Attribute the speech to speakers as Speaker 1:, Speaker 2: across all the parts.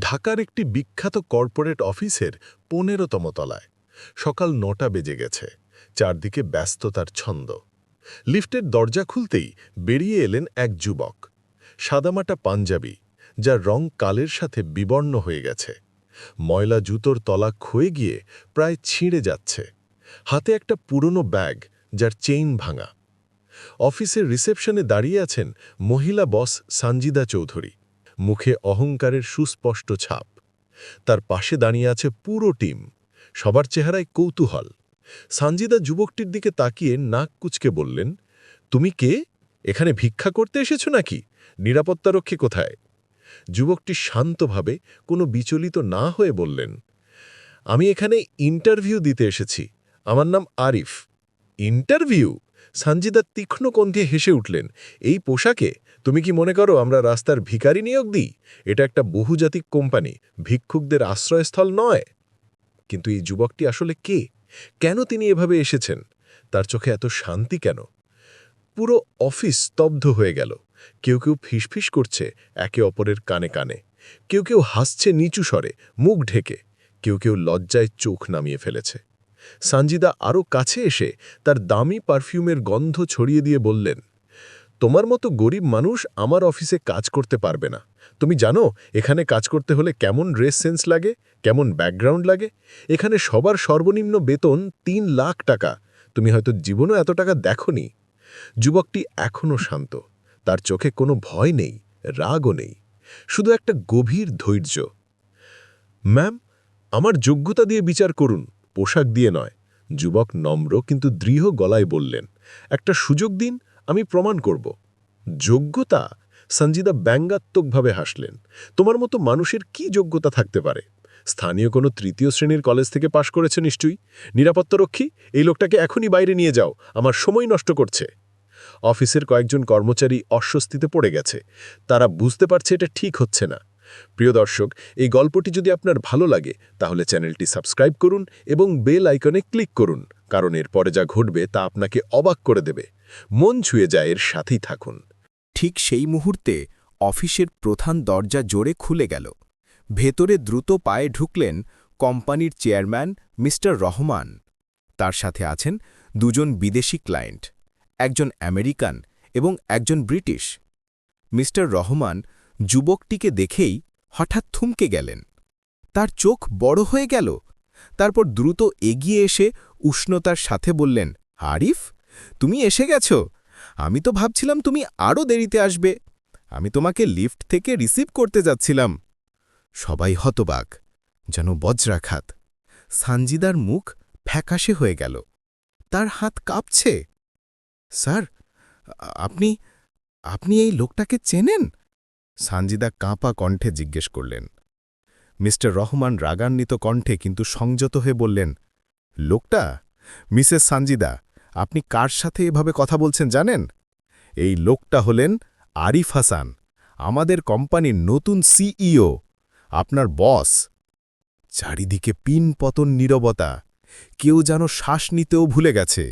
Speaker 1: ঢাকার একটি বিখ্যাত কর্পোরেট অফিসের পনেরোতম তলায়। সকাল নটা বেজে গেছে। চারদিকে ব্যস্ততার ছন্দ। লিফটের দরজা খুলতেই বেরিয়ে এলেন এক যুবক। সাদামাটা পাঞ্জাবি, যার রং কালের সাথে বিবর্ণ হয়ে গেছে। ময়লা জুতোর তলা ক্ষয়ে গিয়ে প্রায় ছিঁড়ে যাচ্ছে। হাতে একটা পুরনো ব্যাগ, যার চেইন ভাঙা। অফিসের রিসেপশনে দাঁড়িয়ে আছেন মহিলা বস সানজিদা চৌধুরী। মুখে অহংকারের সুস্পষ্ট ছাপ। তার পাশে দাঁড়িয়ে আছে পুরো টিম। সবার চেহারায় কৌতূহল। সানজিদা যুবকটির দিকে তাকিয়ে নাক কুচকে বললেন, তুমি কে? এখানে ভিক্ষা করতে এসেছ নাকি? নিরাপত্তারক্ষী কোথায়? যুবকটি শান্তভাবে কোনো বিচলিত না হয়ে বললেন, আমি এখানে ইন্টারভিউ দিতে এসেছি। আমার নাম আরিফ। ইন্টারভিউ? সানজিদা তীক্ষ্ণ কণ্ঠে হেসে উঠলেন, এই পোশাকে? তুমি কি মনে করো আমরা রাস্তার ভিখারি নিয়োগ দিই? এটা একটা বহুজাতিক কোম্পানি, ভিক্ষুকদের আশ্রয়স্থল নয়। কিন্তু এই যুবকটি আসলে কে? কেন তিনি এভাবে এসেছেন? তার চোখে এত শান্তি কেন? পুরো অফিস স্তব্ধ হয়ে গেল। কেউ কেউ ফিসফিস করছে একে অপরের কানে কানে। কেউ কেউ হাসছে নিচু স্বরে, মুখ ঢেকে। কেউ কেউ লজ্জায় চোখ নামিয়ে ফেলেছে। সানজিদা আরও কাছে এসে তার দামি পারফিউমের গন্ধ ছড়িয়ে দিয়ে বললেন তোমার মতো গরিব মানুষ আমার অফিসে কাজ করতে পারবে না। তুমি জানো, এখানে কাজ করতে হলে কেমন ড্রেস সেন্স লাগে, কেমন ব্যাকগ্রাউন্ড লাগে? এখানে সবার সর্বনিম্ন বেতন তিন লাখ টাকা। তুমি হয়তো জীবনও এত টাকা দেখনি। যুবকটি এখনও শান্ত। তার চোখে কোনো ভয় নেই, রাগও নেই। শুধু একটা গভীর ধৈর্য। ম্যাম, আমার যোগ্যতা দিয়ে বিচার করুন। পোশাক দিয়ে নয়। যুবক নম্র কিন্তু দৃঢ় গলায় বললেন। একটা সুযোগ দিন আমি প্রমাণ করব। যোগ্যতা? সঞ্জিদা ব্যঙ্গাত্মকভাবে হাসলেন। তোমার মতো মানুষের কি যোগ্যতা থাকতে পারে? স্থানীয় কোনো তৃতীয় শ্রেণির কলেজ থেকে পাশ করেছে নিশ্চয়ই। নিরাপত্তারক্ষী এই লোকটাকে এখনই বাইরে নিয়ে যাও। আমার সময় নষ্ট করছে। অফিসের কয়েকজন কর্মচারী অস্বস্তিতে পড়ে গেছে। তারা বুঝতে পারছে এটা ঠিক হচ্ছে না। প্রিয় দর্শক, এই গল্পটি যদি আপনার ভালো লাগে, তাহলে চ্যানেলটি সাবস্ক্রাইব করুন এবং বেল আইকনে ক্লিক করুন। কারণ এর পরে যা ঘটবে তা আপনাকে অবাক করে দেবে। মন ছুঁয়ে যায় এর সাথেই থাকুন।
Speaker 2: ঠিক সেই মুহূর্তে অফিসের প্রধান দরজা জোরে খুলে গেল। ভেতরে দ্রুত পায়ে ঢুকলেন কোম্পানির চেয়ারম্যান মিস্টার রহমান। তার সাথে আছেন দুজন বিদেশি ক্লায়েন্ট, একজন আমেরিকান এবং একজন ব্রিটিশ। মিস্টার রহমান যুবকটিকে দেখেই হঠাৎ থমকে গেলেন। তার চোখ বড় হয়ে গেল। তারপর দ্রুত এগিয়ে এসে উষ্ণতার সাথে বললেন, আরিফ? তুমি এসে গেছ? আমি তো ভাবছিলাম তুমি আরও দেরিতে আসবে। আমি তোমাকে লিফট থেকে রিসিভ করতে যাচ্ছিলাম। সবাই হতবাক, যেন বজ্রাঘাত। সানজিদার মুখ ফ্যাকাশে হয়ে গেল। তার হাত কাঁপছে। স্যার, আপনি আপনি এই লোকটাকে চেনেন? সানজিদা কাঁপা কণ্ঠে জিজ্ঞেস করলেন। মিস্টার রহমান রাগান্বিত কণ্ঠে কিন্তু সংযত হয়ে বললেন, লোকটা? মিসেস সানজিদা আপনি কার সাথে এভাবে কথা বলছেন জানেন? এই লোকটা হলেন আরিফ হাসান, আমাদের কোম্পানির নতুন সিইও, আপনার বস। চারিদিকে পিন পতন নীরবতা, কেউ যেন শ্বাস নিতেও ভুলে গেছে।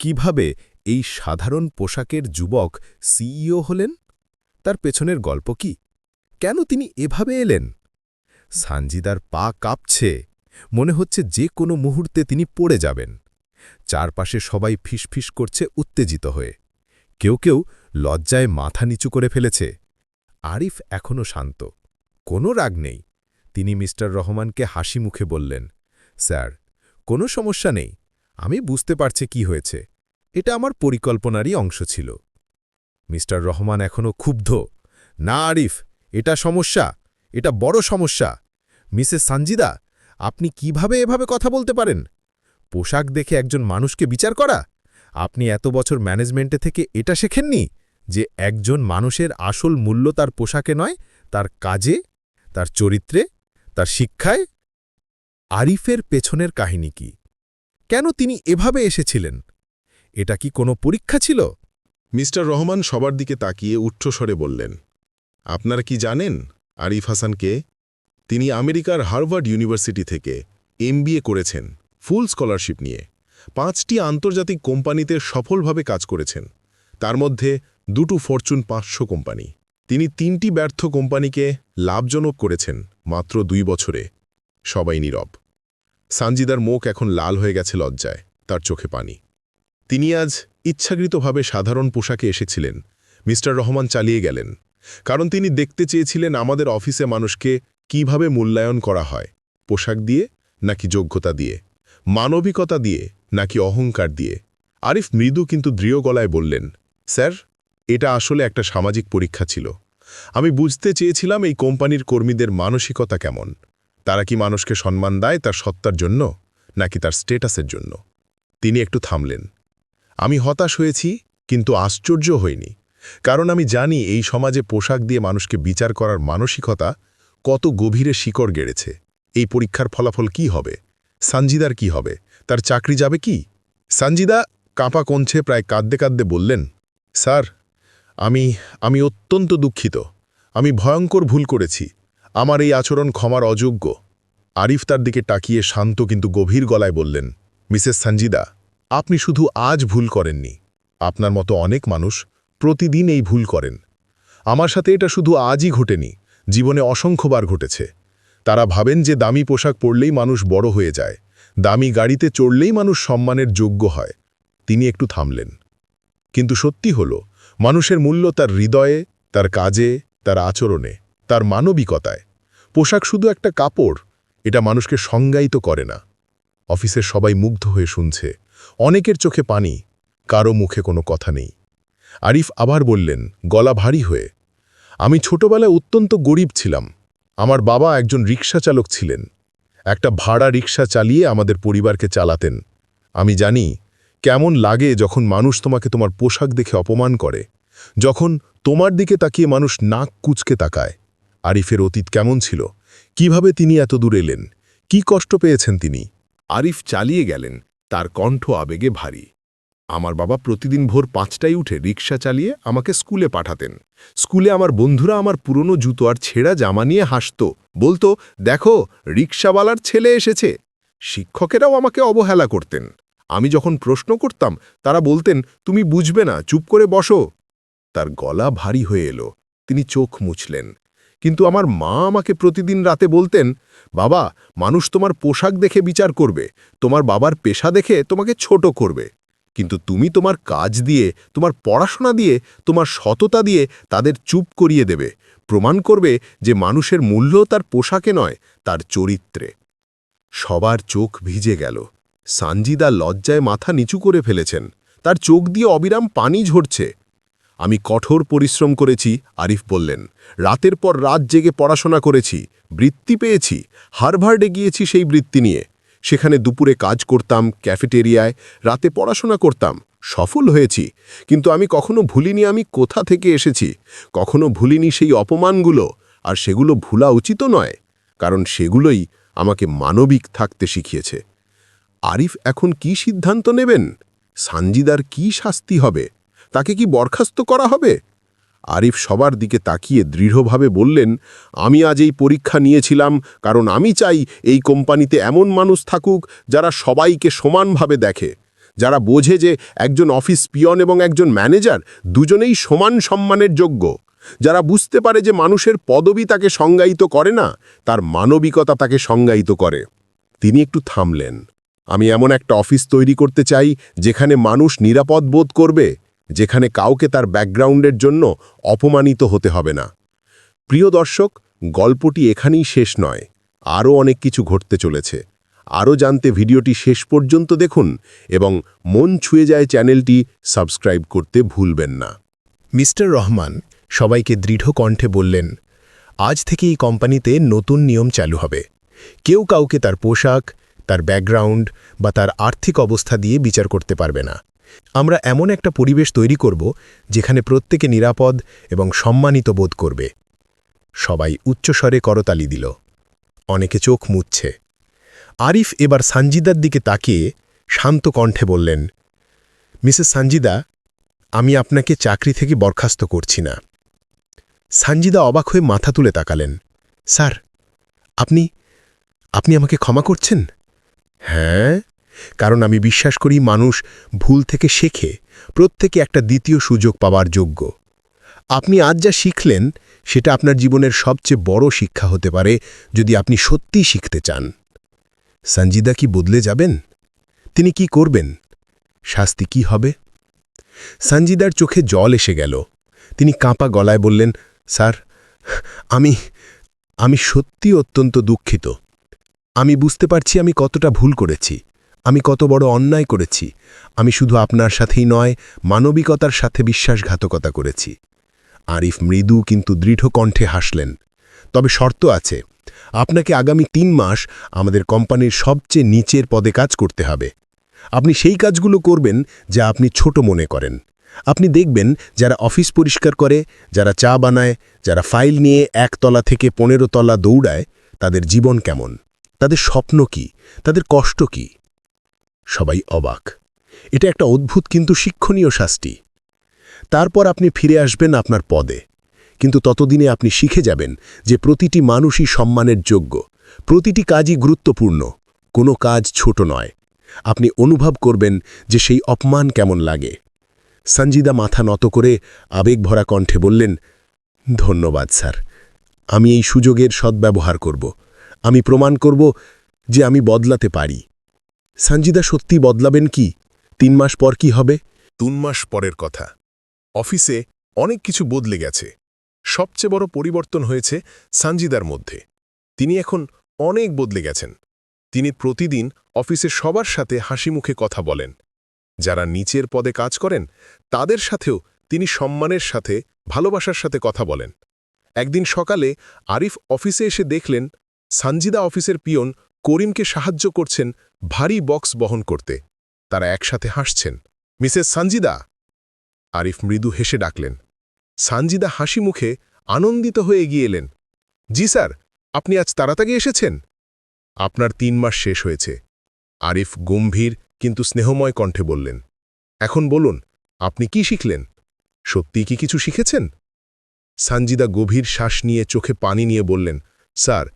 Speaker 2: কীভাবে এই সাধারণ পোশাকের যুবক সিইও হলেন? তার পেছনের গল্প কি? কেন তিনি এভাবে এলেন? সানজিদার পা কাঁপছে, মনে হচ্ছে যে কোনো মুহূর্তে তিনি পড়ে যাবেন। চারপাশে সবাই ফিসফিস করছে উত্তেজিত হয়ে। কেউ কেউ লজ্জায় মাথা নিচু করে ফেলেছে। আরিফ এখনও শান্ত। কোনো রাগ নেই। তিনি মিস্টার রহমানকে হাসি মুখে বললেন, স্যার, কোনো সমস্যা নেই। আমি বুঝতে পারছি কি হয়েছে। এটা আমার পরিকল্পনারই অংশ ছিল। মিস্টার রহমান এখনও ক্ষুব্ধ। না, আরিফ, এটা সমস্যা। এটা বড় সমস্যা। মিসেস সানজিদা, আপনি কীভাবে এভাবে কথা বলতে পারেন? পোশাক দেখে একজন মানুষকে বিচার করা? আপনি এত বছর ম্যানেজমেন্টে থেকে এটা শেখেননি? যে একজন মানুষের আসল মূল্য তার পোশাকে নয়, তার কাজে, তার চরিত্রে, তার শিক্ষায়? আরিফের পেছনের কাহিনী কি? কেন তিনি এভাবে এসেছিলেন? এটা কি কোনো পরীক্ষা ছিল?
Speaker 3: মিস্টার রহমান সবার দিকে তাকিয়ে উচ্চস্বরে বললেন, আপনারা কি জানেন আরিফ হাসানকে? তিনি আমেরিকার হার্ভার্ড ইউনিভার্সিটি থেকে এমবিএ করেছেন। ফুল স্কলারশিপ নিয়ে। পাঁচটি আন্তর্জাতিক কোম্পানিতে সফলভাবে কাজ করেছেন। তার মধ্যে দুটো ফরচুন পাঁচশো কোম্পানি। তিনি তিনটি ব্যর্থ কোম্পানিকে লাভজনক করেছেন মাত্র দুই বছরে। সবাই নীরব। সানজিদার মুখ এখন লাল হয়ে গেছে লজ্জায়, তার চোখে পানি। তিনি আজ ইচ্ছাকৃতভাবে সাধারণ পোশাকে এসেছিলেন। মিস্টার রহমান চালিয়ে গেলেন। কারণ তিনি দেখতে চেয়েছিলেন আমাদের অফিসে মানুষকে কীভাবে মূল্যায়ন করা হয়, পোশাক দিয়ে নাকি যোগ্যতা দিয়ে। মানবিকতা দিয়ে নাকি অহংকার দিয়ে? আরিফ মৃদু কিন্তু দৃঢ় গলায় বললেন, স্যার, এটা আসলে একটা সামাজিক পরীক্ষা ছিল। আমি বুঝতে চেয়েছিলাম এই কোম্পানির কর্মীদের মানসিকতা কেমন। তারা কি মানুষকে সম্মান দেয় তার সত্তার জন্য, নাকি তার স্টেটাসের জন্য? তিনি একটু থামলেন। আমি হতাশ হয়েছি, কিন্তু আশ্চর্য হইনি। কারণ আমি জানি এই সমাজে পোশাক দিয়ে মানুষকে বিচার করার মানসিকতা কত গভীরে শিকড় গেড়েছে। এই পরীক্ষার ফলাফল কি হবে? সানজিদার কি হবে? তার চাকরি যাবে কি? সানজিদা কাঁপা কঞ্ছে প্রায় কাঁদতে কাঁদতে বললেন, স্যার, আমি আমি অত্যন্ত দুঃখিত। আমি ভয়ঙ্কর ভুল করেছি। আমার এই আচরণ ক্ষমার অযোগ্য। আরিফ তার দিকে তাকিয়ে শান্ত কিন্তু গভীর গলায় বললেন, মিসেস সঞ্জিদা আপনি শুধু আজ ভুল করেননি। আপনার মতো অনেক মানুষ প্রতিদিন এই ভুল করেন। আমার সাথে এটা শুধু আজই ঘটেনি। জীবনে অসংখ্যবার ঘটেছে। তারা ভাবেন যে দামি পোশাক পরলেই মানুষ বড় হয়ে যায়। দামি গাড়িতে চড়লেই মানুষ সম্মানের যোগ্য হয়। তিনি একটু থামলেন। কিন্তু সত্যি হল, মানুষের মূল্য তার হৃদয়ে, তার কাজে, তার আচরণে, তার মানবিকতায়। পোশাক শুধু একটা কাপড়, এটা মানুষকে সংজ্ঞায়িত করে না। অফিসের সবাই মুগ্ধ হয়ে শুনছে। অনেকের চোখে পানি, কারও মুখে কোনো কথা নেই। আরিফ আবার বললেন, গলা ভারী হয়ে। আমি ছোটবেলায় অত্যন্ত গরিব ছিলাম। আমার বাবা একজন রিক্সা চালক ছিলেন। একটা ভাড়া রিক্সা চালিয়ে আমাদের পরিবারকে চালাতেন। আমি জানি কেমন লাগে যখন মানুষ তোমাকে তোমার পোশাক দেখে অপমান করে, যখন তোমার দিকে তাকিয়ে মানুষ নাক কুচকে তাকায়। আরিফের অতীত কেমন ছিল? কীভাবে তিনি এত দূর এলেন? কি কষ্ট পেয়েছেন তিনি?
Speaker 4: আরিফ চালিয়ে গেলেন, তার কণ্ঠ আবেগে ভারী। আমার বাবা প্রতিদিন ভোর পাঁচটায় উঠে রিক্সা চালিয়ে আমাকে স্কুলে পাঠাতেন। স্কুলে আমার বন্ধুরা আমার পুরনো জুতো আর ছেঁড়া জামা নিয়ে হাসত। বলতো, দেখো রিক্সাওয়ালার ছেলে এসেছে। শিক্ষকেরাও আমাকে অবহেলা করতেন। আমি যখন প্রশ্ন করতাম, তারা বলতেন, তুমি বুঝবে না, চুপ করে বসো। তার গলা ভারী হয়ে এলো। তিনি চোখ মুছলেন। কিন্তু আমার মা আমাকে প্রতিদিন রাতে বলতেন, বাবা, মানুষ তোমার পোশাক দেখে বিচার করবে। তোমার বাবার পেশা দেখে তোমাকে ছোট করবে। কিন্তু তুমি তোমার কাজ দিয়ে, তোমার পড়াশোনা দিয়ে, তোমার সততা দিয়ে তাদের চুপ করিয়ে দেবে। প্রমাণ করবে যে মানুষের মূল্য তার পোশাকে নয়, তার চরিত্রে। সবার চোখ ভিজে গেল। সানজিদা লজ্জায় মাথা নিচু করে ফেলেছেন। তার চোখ দিয়ে অবিরাম পানি ঝরছে। আমি কঠোর পরিশ্রম করেছি, আরিফ বললেন। রাতের পর রাত জেগে পড়াশোনা করেছি, বৃত্তি পেয়েছি। হারভার্ডে গিয়েছি সেই বৃত্তি নিয়ে। সেখানে দুপুরে কাজ করতাম, ক্যাফেটেরিয়ায়, রাতে পড়াশোনা করতাম। সফল হয়েছি। কিন্তু আমি কখনো ভুলিনি আমি কোথা থেকে এসেছি। কখনো ভুলিনি সেই অপমানগুলো। আর সেগুলো ভুলা উচিত নয়। কারণ সেগুলোই আমাকে মানবিক থাকতে শিখিয়েছে। আরিফ এখন কি সিদ্ধান্ত নেবেন? সানজিদার কি শাস্তি হবে? তাকে কি বরখাস্ত করা হবে? আরিফ সবার দিকে তাকিয়ে দৃঢ়ভাবে বললেন, আমি আজ এই পরীক্ষা নিয়েছিলাম, কারণ আমি চাই এই কোম্পানিতে এমন মানুষ থাকুক যারা সবাইকে সমানভাবে দেখে। যারা বোঝে যে একজন অফিস পিয়ন এবং একজন ম্যানেজার দুজনেই সমান সম্মানের যোগ্য। যারা বুঝতে পারে যে মানুষের পদবি তাকে সংজ্ঞায়িত করে না, তার মানবিকতা তাকে সংজ্ঞায়িত করে। তিনি একটু থামলেন। আমি এমন একটা অফিস তৈরি করতে চাই যেখানে মানুষ নিরাপদ বোধ করবে যেখানে কাউকে তার ব্যাকগ্রাউন্ডের জন্য অপমানিত হতে হবে না। প্রিয় দর্শক, গল্পটি এখানেই শেষ নয়। আরও অনেক কিছু ঘটতে চলেছে। আরও জানতে ভিডিওটি শেষ পর্যন্ত দেখুন এবং মন ছুঁয়ে যায় চ্যানেলটি সাবস্ক্রাইব করতে ভুলবেন না।
Speaker 2: মিস্টার রহমান সবাইকে দৃঢ় কণ্ঠে বললেন, আজ থেকে এই কোম্পানিতে নতুন নিয়ম চালু হবে। কেউ কাউকে তার পোশাক, তার ব্যাকগ্রাউন্ড বা তার আর্থিক অবস্থা দিয়ে বিচার করতে পারবে না। আমরা এমন একটা পরিবেশ তৈরি করব যেখানে প্রত্যেকে নিরাপদ এবং সম্মানিত বোধ করবে। সবাই উচ্চস্বরে করতালি দিল। অনেকে চোখ মুচ্ছে। আরিফ এবার সানজিদার দিকে তাকিয়ে শান্ত কণ্ঠে বললেন, মিসেস সানজিদা, আমি আপনাকে চাকরি থেকে বরখাস্ত করছি না। সানজিদা অবাক হয়ে মাথা তুলে তাকালেন, স্যার, আপনি আপনি আমাকে ক্ষমা করছেন? হ্যাঁ কারণ আমি বিশ্বাস করি মানুষ ভুল থেকে শেখে, প্রত্যেকে একটা দ্বিতীয় সুযোগ পাওয়ার যোগ্য।
Speaker 3: আপনি আজ যা শিখলেন, সেটা আপনার জীবনের সবচেয়ে বড় শিক্ষা হতে পারে যদি আপনি সত্যিই শিখতে চান। সঞ্জিদা কি বদলে যাবেন? তিনি কি করবেন? শাস্তি কি হবে? সঞ্জিদার চোখে জল এসে গেল। তিনি কাঁপা গলায় বললেন, স্যার, আমি আমি সত্যি অত্যন্ত দুঃখিত। আমি বুঝতে পারছি আমি কতটা ভুল করেছি। আমি কত বড় অন্যায় করেছি। আমি শুধু আপনার সাথেই নয়, মানবিকতার সাথে বিশ্বাসঘাতকতা করেছি। আরিফ মৃদু কিন্তু দৃঢ় কণ্ঠে হাসলেন। তবে শর্ত আছে, আপনাকে আগামী তিন মাস আমাদের কোম্পানির সবচেয়ে নিচের পদে কাজ করতে হবে। আপনি সেই কাজগুলো করবেন যা আপনি ছোট মনে করেন। আপনি দেখবেন যারা অফিস পরিষ্কার করে, যারা চা বানায়, যারা ফাইল নিয়ে এক তলা থেকে পনেরো তলা দৌড়ায়, তাদের জীবন কেমন? তাদের স্বপ্ন কি? তাদের কষ্ট কি? সবাই অবাক। এটা একটা অদ্ভুত কিন্তু শিক্ষণীয় শাস্তি। তারপর আপনি ফিরে আসবেন আপনার পদে। কিন্তু ততদিনে আপনি শিখে যাবেন যে প্রতিটি মানুষই সম্মানের যোগ্য। প্রতিটি কাজই গুরুত্বপূর্ণ। কোনো কাজ ছোট নয়। আপনি অনুভব করবেন যে সেই অপমান কেমন লাগে। সঞ্জিদা মাথা নত করে আবেগভরা কণ্ঠে বললেন, ধন্যবাদ স্যার। আমি এই সুযোগের সদ্ব্যবহার করব। আমি প্রমাণ করব যে আমি বদলাতে পারি। সঞ্জিদা সত্যি বদলাবেন কি? তিন মাস পর কি হবে?
Speaker 1: তিন মাস পরের কথা। অফিসে অনেক কিছু বদলে গেছে। সবচেয়ে বড় পরিবর্তন হয়েছে সানজিদার মধ্যে। তিনি এখন অনেক বদলে গেছেন। তিনি প্রতিদিন অফিসে সবার সাথে হাসি মুখে কথা বলেন। যারা নিচের পদে কাজ করেন, তাদের সাথেও তিনি সম্মানের সাথে, ভালোবাসার সাথে কথা বলেন। একদিন সকালে আরিফ অফিসে এসে দেখলেন, সানজিদা অফিসের পিয়ন করিমকে সাহায্য করছেন ভারী বক্স বহন করতে। তারা একসাথে হাসছেন। মিসেস সানজিদা! আরিফ মৃদু হেসে ডাকলেন। সানজিদা হাসি মুখে আনন্দিত হয়ে এগিয়ে এলেন। জি স্যার, আপনি আজ তাড়াতাড়ি এসেছেন? আপনার তিন মাস শেষ হয়েছে। আরিফ গম্ভীর কিন্তু স্নেহময় কণ্ঠে বললেন, এখন বলুন, আপনি কি শিখলেন? সত্যি কি কিছু শিখেছেন? সানজিদা গভীর শ্বাস নিয়ে চোখে পানি নিয়ে বললেন, স্যার,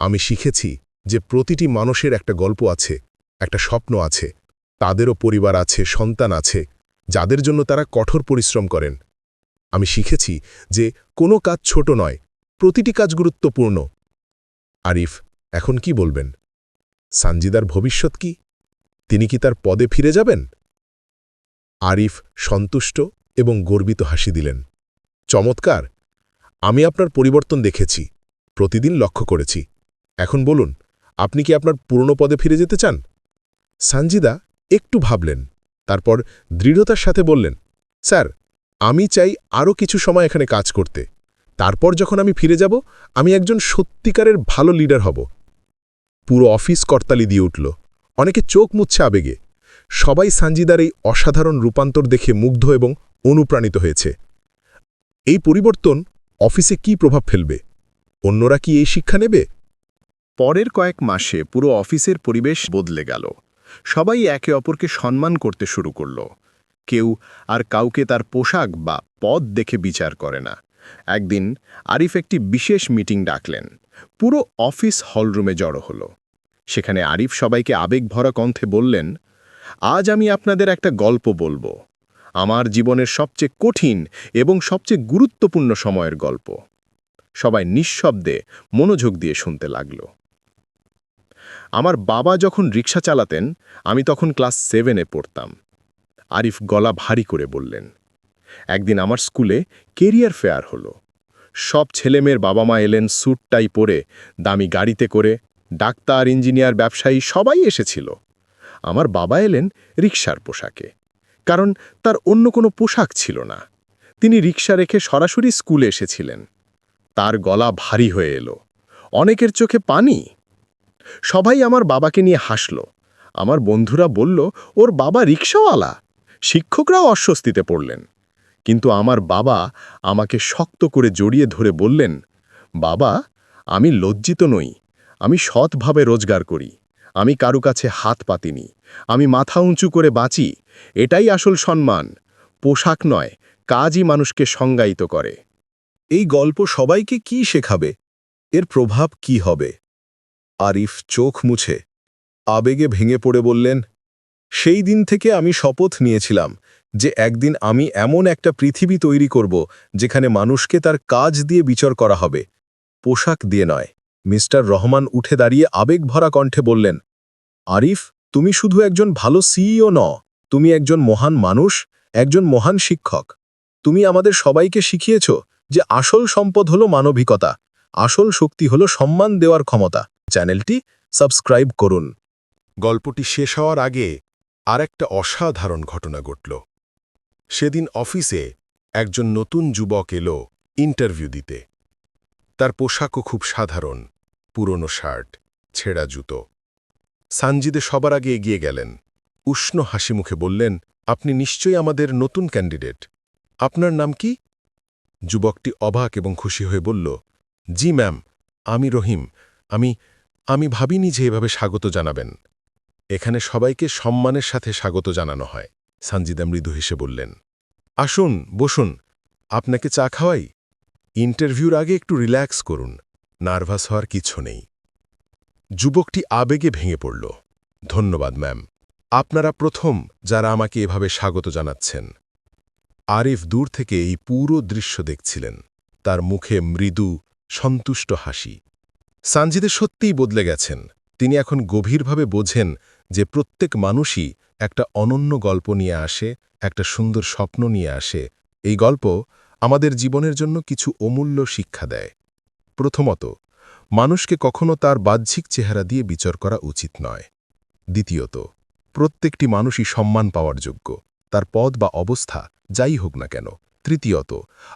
Speaker 1: আমি শিখেছি। যে প্রতিটি মানুষের একটা গল্প আছে, একটা স্বপ্ন আছে, তাদেরও পরিবার আছে, সন্তান আছে, যাদের জন্য তারা কঠোর পরিশ্রম করেন। আমি শিখেছি যে কোনো কাজ ছোট নয়, প্রতিটি কাজ গুরুত্বপূর্ণ। আরিফ, এখন কি বলবেন? সানজিদার ভবিষ্যৎ কি? তিনি কি তার পদে ফিরে যাবেন? আরিফ সন্তুষ্ট এবং গর্বিত হাসি দিলেন। চমৎকার! আমি আপনার পরিবর্তন দেখেছি, প্রতিদিন লক্ষ্য করেছি। এখন বলুন আপনি কি আপনার পুরনো পদে ফিরে যেতে চান? সানজিদা একটু ভাবলেন, তারপর দৃঢ়তার সাথে বললেন, স্যার, আমি চাই আরও কিছু সময় এখানে কাজ করতে। তারপর যখন আমি ফিরে যাব, আমি একজন সত্যিকারের ভালো লিডার হব। পুরো অফিস করতালি দিয়ে উঠল। অনেকে চোখ মুচ্ছে আবেগে। সবাই সানজিদার এই অসাধারণ রূপান্তর দেখে মুগ্ধ এবং অনুপ্রাণিত হয়েছে। এই পরিবর্তন অফিসে কি প্রভাব ফেলবে? অন্যরা কি এই শিক্ষা নেবে?
Speaker 2: পরের কয়েক মাসে পুরো অফিসের পরিবেশ বদলে গেল। সবাই একে অপরকে সম্মান করতে শুরু করল। কেউ আর কাউকে তার পোশাক বা পদ দেখে বিচার করে না। একদিন আরিফ একটি বিশেষ মিটিং ডাকলেন। পুরো অফিস হলরুমে জড়ো হল। সেখানে আরিফ সবাইকে আবেগভরা কণ্ঠে বললেন, আজ আমি আপনাদের একটা গল্প বলব। আমার জীবনের সবচেয়ে কঠিন এবং সবচেয়ে গুরুত্বপূর্ণ সময়ের গল্প। সবাই নিঃশব্দে মনোযোগ দিয়ে শুনতে লাগল। আমার বাবা যখন রিক্সা চালাতেন, আমি তখন ক্লাস সেভেনে পড়তাম। আরিফ গলা ভারী করে বললেন, একদিন আমার স্কুলে কেরিয়ার ফেয়ার হলো। সব ছেলেমেয়ের বাবা মা এলেন স্যুটটাই পরে, দামি গাড়িতে করে, ডাক্তার, ইঞ্জিনিয়ার, ব্যবসায়ী সবাই এসেছিল। আমার বাবা এলেন রিক্সার পোশাকে। কারণ তার অন্য কোনো পোশাক ছিল না। তিনি রিক্সা রেখে সরাসরি স্কুলে এসেছিলেন। তার গলা ভারী হয়ে এলো। অনেকের চোখে পানি। সবাই আমার বাবাকে নিয়ে হাসল। আমার বন্ধুরা বলল, ওর বাবা রিক্সাওয়ালা শিক্ষকরাও অস্বস্তিতে পড়লেন। কিন্তু আমার বাবা আমাকে শক্ত করে জড়িয়ে ধরে বললেন, বাবা, আমি লজ্জিত নই। আমি সৎভাবে রোজগার করি। আমি কারু কাছে হাত পাতিনি। আমি মাথা উঁচু করে বাঁচি। এটাই আসল সম্মান। পোশাক নয়, কাজই মানুষকে সংজ্ঞায়িত করে।
Speaker 3: এই গল্প সবাইকে কি শেখাবে? এর প্রভাব কি হবে? আরিফ চোখ মুছে আবেগে ভেঙে পড়ে বললেন, সেই দিন থেকে আমি শপথ নিয়েছিলাম
Speaker 2: যে একদিন আমি এমন একটা পৃথিবী তৈরি করব যেখানে মানুষকে তার কাজ দিয়ে বিচার করা হবে। পোশাক দিয়ে নয়। মিস্টার রহমান উঠে দাঁড়িয়ে আবেগভরা কণ্ঠে বললেন, আরিফ, তুমি শুধু একজন ভালো সিইও ন তুমি একজন মহান মানুষ, একজন মহান শিক্ষক। তুমি আমাদের সবাইকে শিখিয়েছ যে আসল সম্পদ হলো মানবিকতা, আসল শক্তি হলো সম্মান দেওয়ার ক্ষমতা। চ্যানেলটি সাবস্ক্রাইব করুন।
Speaker 3: গল্পটি শেষ হওয়ার আগে আর একটা অসাধারণ ঘটনা ঘটল। সেদিন অফিসে একজন নতুন যুবক এলো ইন্টারভিউ দিতে। তার পোশাকও খুব সাধারণ, পুরনো শার্ট, ছেঁড়া জুতো। সানজিদে সবার আগে এগিয়ে গেলেন। উষ্ণ হাসি মুখে বললেন, আপনি নিশ্চয়ই আমাদের নতুন ক্যান্ডিডেট। আপনার নাম কি? যুবকটি অবাক এবং খুশি হয়ে বলল, জি, ম্যাম, আমি রহিম। আমি আমি ভাবিনি যে এভাবে স্বাগত জানাবেন। এখানে সবাইকে সম্মানের সাথে স্বাগত জানানো হয়, সানজিদা মৃদু হেসে বললেন। আসুন, বসুন, আপনাকে চা খাওয়াই? ইন্টারভিউর আগে একটু রিল্যাক্স করুন, নার্ভাস হওয়ার কিছু নেই। যুবকটি আবেগে ভেঙে পড়ল। ধন্যবাদ, ম্যাম। আপনারা প্রথম যারা আমাকে এভাবে স্বাগত জানাচ্ছেন। আরিফ দূর থেকে এই পুরো দৃশ্য দেখছিলেন। তার মুখে মৃদু, সন্তুষ্ট হাসি। সানজিদে সত্যিই বদলে গেছেন। তিনি এখন গভীরভাবে বোঝেন যে প্রত্যেক মানুষই একটা অনন্য গল্প নিয়ে আসে, একটা সুন্দর স্বপ্ন নিয়ে আসে। এই গল্প আমাদের জীবনের জন্য কিছু অমূল্য শিক্ষা দেয়। প্রথমত, মানুষকে কখনো তার বাহ্যিক চেহারা দিয়ে বিচার করা উচিত নয়। দ্বিতীয়ত, প্রত্যেকটি মানুষই সম্মান পাওয়ার যোগ্য। তার পদ বা অবস্থা যাই হোক না কেন। তৃতীয়ত,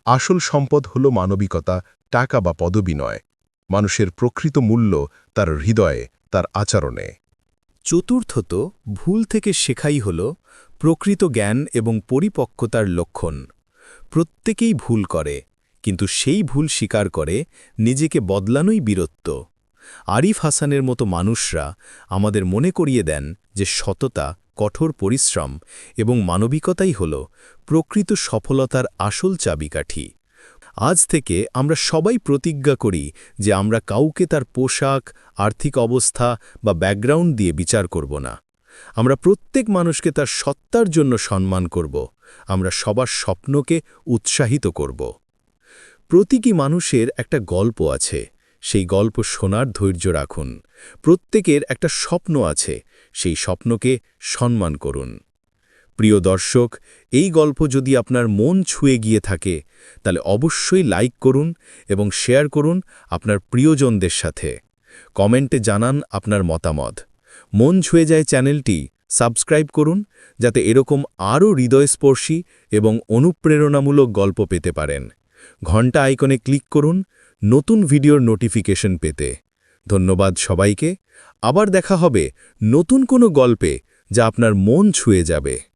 Speaker 3: আসল সম্পদ হল মানবিকতা, টাকা বা পদবি নয়। মানুষের প্রকৃত মূল্য তার হৃদয়ে, তার আচরণে।
Speaker 2: চতুর্থত, ভুল থেকে শেখাই হল প্রকৃত জ্ঞান এবং পরিপক্কতার লক্ষণ। প্রত্যেকেই ভুল করে, কিন্তু সেই ভুল স্বীকার করে নিজেকে বদলানোই বীরত্ব। আরিফ হাসানের মতো মানুষরা আমাদের মনে করিয়ে দেন যে সততা, কঠোর পরিশ্রম এবং মানবিকতাই হল প্রকৃত সফলতার আসল চাবিকাঠি। আজ থেকে আমরা সবাই প্রতিজ্ঞা করি যে আমরা কাউকে তার পোশাক, আর্থিক অবস্থা বা ব্যাকগ্রাউন্ড দিয়ে বিচার করব না। আমরা প্রত্যেক মানুষকে তার সত্তার জন্য সম্মান করব। আমরা সবার স্বপ্নকে উৎসাহিত করব। প্রতীকী মানুষের একটা গল্প আছে। সেই গল্প শোনার ধৈর্য রাখুন। প্রত্যেকের একটা স্বপ্ন আছে। সেই স্বপ্নকে সম্মান করুন। প্রিয় দর্শক, এই গল্প যদি আপনার মন ছুঁয়ে গিয়ে থাকে, তাহলে অবশ্যই লাইক করুন এবং শেয়ার করুন আপনার প্রিয়জনদের সাথে। কমেন্টে জানান আপনার মতামত। মন ছুঁয়ে যায় চ্যানেলটি, সাবস্ক্রাইব করুন, যাতে এরকম আরও হৃদয়স্পর্শী এবং অনুপ্রেরণামূলক গল্প পেতে পারেন। ঘণ্টা আইকনে ক্লিক করুন, নতুন ভিডিওর নোটিফিকেশন পেতে। ধন্যবাদ সবাইকে। আবার দেখা হবে নতুন কোনো গল্পে যা আপনার মন ছুঁয়ে যাবে।